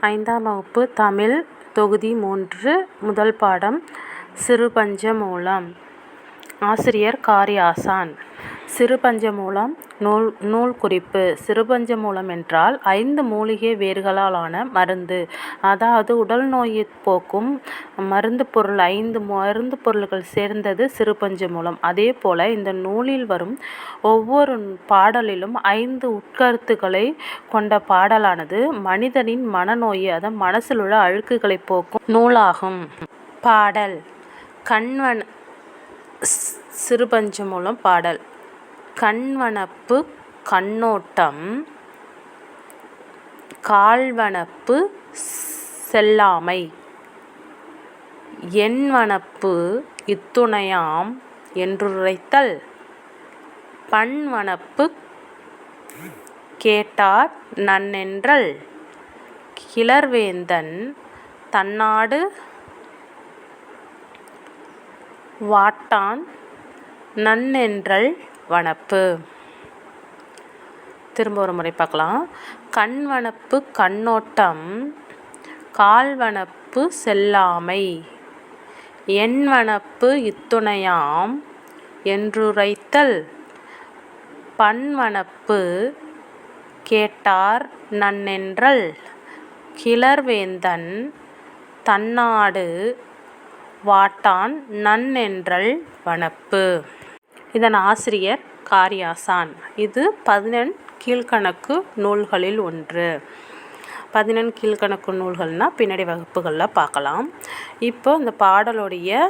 ஐந்தாம் வகுப்பு தமிழ் தொகுதி மூன்று முதல் பாடம் சிறுபஞ்சமூலம். ஆசிரியர் காரியாசான் சிறுபஞ்சமூலம் நூல் நூல் குறிப்பு. சிறுபஞ்சமூலம் என்றால் ஐந்து மூலிகை வேர்களாலான மருந்து. அதாவது உடல் நோயை போக்கும் மருந்து பொருள் ஐந்து மருந்து பொருள்கள் சேர்ந்தது சிறுபஞ்சமூலம். அதே போல் இந்த நூலில் வரும் ஒவ்வொரு பாடலிலும் ஐந்து உட்கருத்துக்களை கொண்ட பாடலானது மனிதனின் மனநோயை அதாவது மனசில் உள்ள அழுக்குகளை போக்கும் நூலாகும். பாடல். கண்வன் சிறுபஞ்சமூலம் பாடல். கண்வனப்பு கண்ணோட்டம் கால்வனப்பு செல்லாமை. எண்வனப்பு இத்துணையாம் என்றுரைத்தல். பண்வனப்பு கேட்டார் நன்னென்றல். கிளர்வேந்தன் தன்னாடு வாட்டான் நன்னென்றல். வனப்பு திரும்ப ஒரு முறை பார்க்கலாம். கண் வனப்பு கண்ணோட்டம். கால்வனப்பு செல்லாமை. எண்வனப்பு இத்துணையாம். என்றுரைத்தல். பண்வனப்பு கேட்டார் நன்னென்றல். கிளர்வேந்தன் தன்னாடு. வாட்டான் நன்னென்றல் வனப்பு இதன் ஆசிரியர் காரியாசான். இது பதினெண் கீழ்கணக்கு நூல்களில் ஒன்று. பதினெண் கீழ்கணக்கு நூல்கள்னால் பின்னாடி வகுப்புகளில் பார்க்கலாம். இப்போ இந்த பாடலுடைய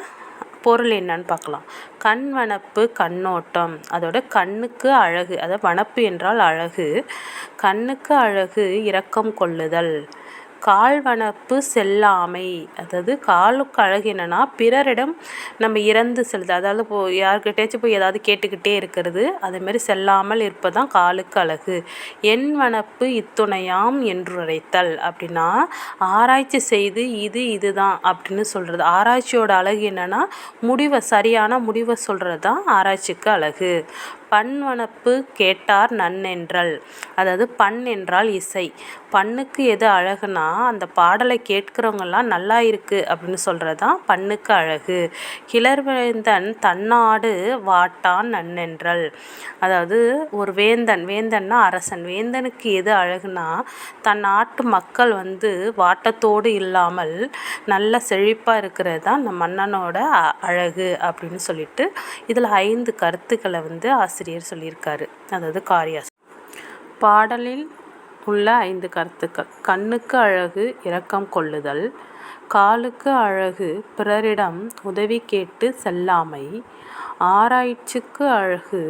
பொருள் என்னன்னு பார்க்கலாம். கண் வனப்பு கண்ணோட்டம். அதோட கண்ணுக்கு அழகு அதாவது வனப்பு என்றால் அழகு. கண்ணுக்கு அழகு இரக்கம் கொள்ளுதல். கால்வனப்பு செல்லாமை. அதாவது காலுக்கு அழகு என்னென்னா பிறரிடம் நம்ம இறந்து செல்லுது அதாவது இப்போ யார்கிட்டயாச்சும் போய் ஏதாவது கேட்டுக்கிட்டே இருக்கிறது. அதேமாரி செல்லாமல் இருப்பதான் காலுக்கு அழகு. என் வனப்பு இத்துணையாம் என்றுரைத்தல் அப்படின்னா ஆராய்ச்சி செய்து இது இதுதான் அப்படின்னு சொல்கிறது ஆராய்ச்சியோட அழகு என்னென்னா முடிவை சரியான முடிவை சொல்கிறது தான் ஆராய்ச்சிக்கு அழகு. பண்வனப்பு கேட்டார் நன்னென்றல். அதாவது பண் என்றால் இசை. பண்ணுக்கு எது அழகுனா அந்த பாடலை கேட்குறவங்கெல்லாம் நல்லா இருக்குது அப்படின்னு சொல்கிறது தான் பண்ணுக்கு அழகு. கிளர்வேந்தன் தன்னாடு வாட்டான் நன்னென்றல். அதாவது ஒரு வேந்தன் வேந்தன்னா அரசன். வேந்தனுக்கு எது அழகுனா தன் நாட்டு மக்கள் வந்து வாட்டத்தோடு இல்லாமல் நல்ல செழிப்பாக இருக்கிறது தான் அந்த மன்னனோட அழகு அப்படின்னு சொல்லிட்டு இதில் ஐந்து கருத்துக்களை வந்து ஆசிரியர் ஆசிரியர் சொல்லியிருக்காரு. அதாவது காரியாஸ். பாடலில் உள்ள ஐந்து கருத்துக்கள். கண்ணுக்கு அழகு இரக்கம் கொள்ளுதல். காலுக்கு அழகு பிறரிடம் உதவி கேட்டு செல்லாமை. ஆராய்ச்சிக்கு அழகு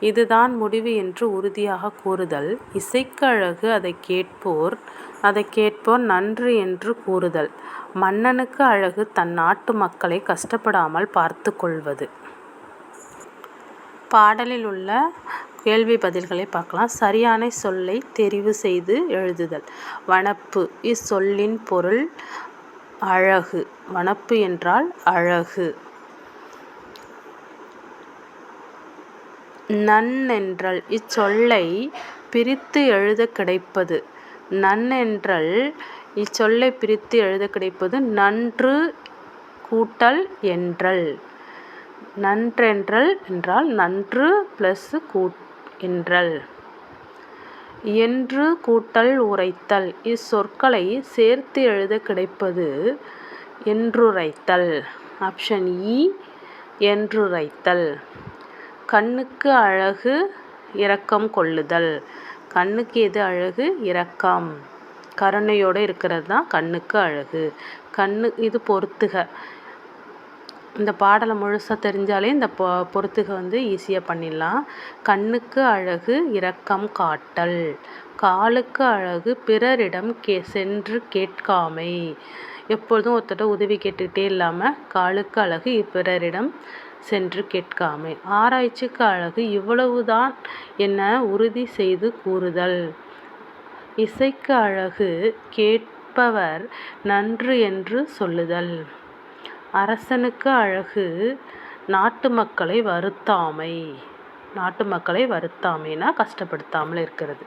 இதுதான் முடிவு என்று உறுதியாக கூறுதல். இசைக்கு அழகு அதை கேட்போர் அதை கேட்போர் நன்று என்று கூறுதல். மன்னனுக்கு அழகு தன் நாட்டு மக்களை கஷ்டப்படாமல் பார்த்து கொள்வது. பாடலில் உள்ள கேள்வி பதில்களை பார்க்கலாம். சரியான சொல்லை தெரிவு செய்து எழுதுதல். வனப்பு இச்சொல்லின் பொருள் அழகு. வனப்பு என்றால் அழகு. நன்னென்றல் இச்சொல்லை பிரித்து எழுத கிடைப்பது. நன்னென்றல் இச்சொல்லை பிரித்து எழுத கிடைப்பது நன்று கூட்டல் என்றல். நன்றென்றல் என்றால் நன்று ப்ளஸ்ஸு கூட் என்றல். என்று கூட்டல் உரைத்தல். இச்சொற்களை சேர்த்து எழுத கிடைப்பது என்றுரைத்தல். ஆப்ஷன் இ e, என்றுரைத்தல். கண்ணுக்கு அழகு இரக்கம் கொள்ளுதல். கண்ணுக்கு எது அழகு? இரக்கம். கருணையோடு இருக்கிறது தான் கண்ணுக்கு அழகு. கண்ணு இது பொறுத்துக. இந்த பாடலை முழுசாக தெரிஞ்சாலே இந்த பொ பொறுத்துக வந்து ஈஸியாக பண்ணிடலாம். கண்ணுக்கு அழகு இரக்கம் காட்டல். காலுக்கு அழகு பிறரிடம் கே சென்று கேட்காமை. எப்பொழுதும் ஒருத்தட்ட உதவி கேட்டுக்கிட்டே இல்லாமல் காலுக்கு அழகு பிறரிடம் சென்று கேட்காமை. ஆராய்ச்சிக்கு அழகு இவ்வளவுதான் என உறுதி செய்து கூறுதல். இசைக்கு அழகு கேட்பவர் நன்று என்று சொல்லுதல். அரசனுக்கு அழகு. நாட்டு மக்களை வருத்தாமை. நாட்டு மக்களை வருத்தாமைனா கஷ்டப்படுத்தாமல் இருக்கிறது.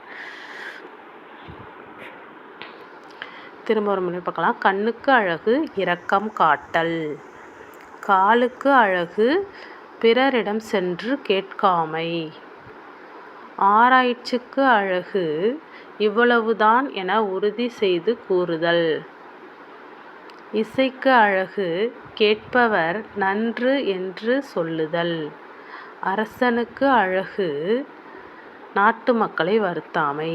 திரும்ப ஒரு முறை பார்க்கலாம். கண்ணுக்கு அழகு இரக்கம் காட்டல். காலுக்கு அழகு பிறரிடம் சென்று கேட்காமை. ஆராய்ச்சிக்கு அழகு இவ்வளவுதான் என உறுதி செய்து கூறுதல். இசைக்கு அழகு கேட்பவர் நன்று என்று சொல்லுதல். அரசனுக்கு அழகு நாட்டு மக்களை வருத்தாமை.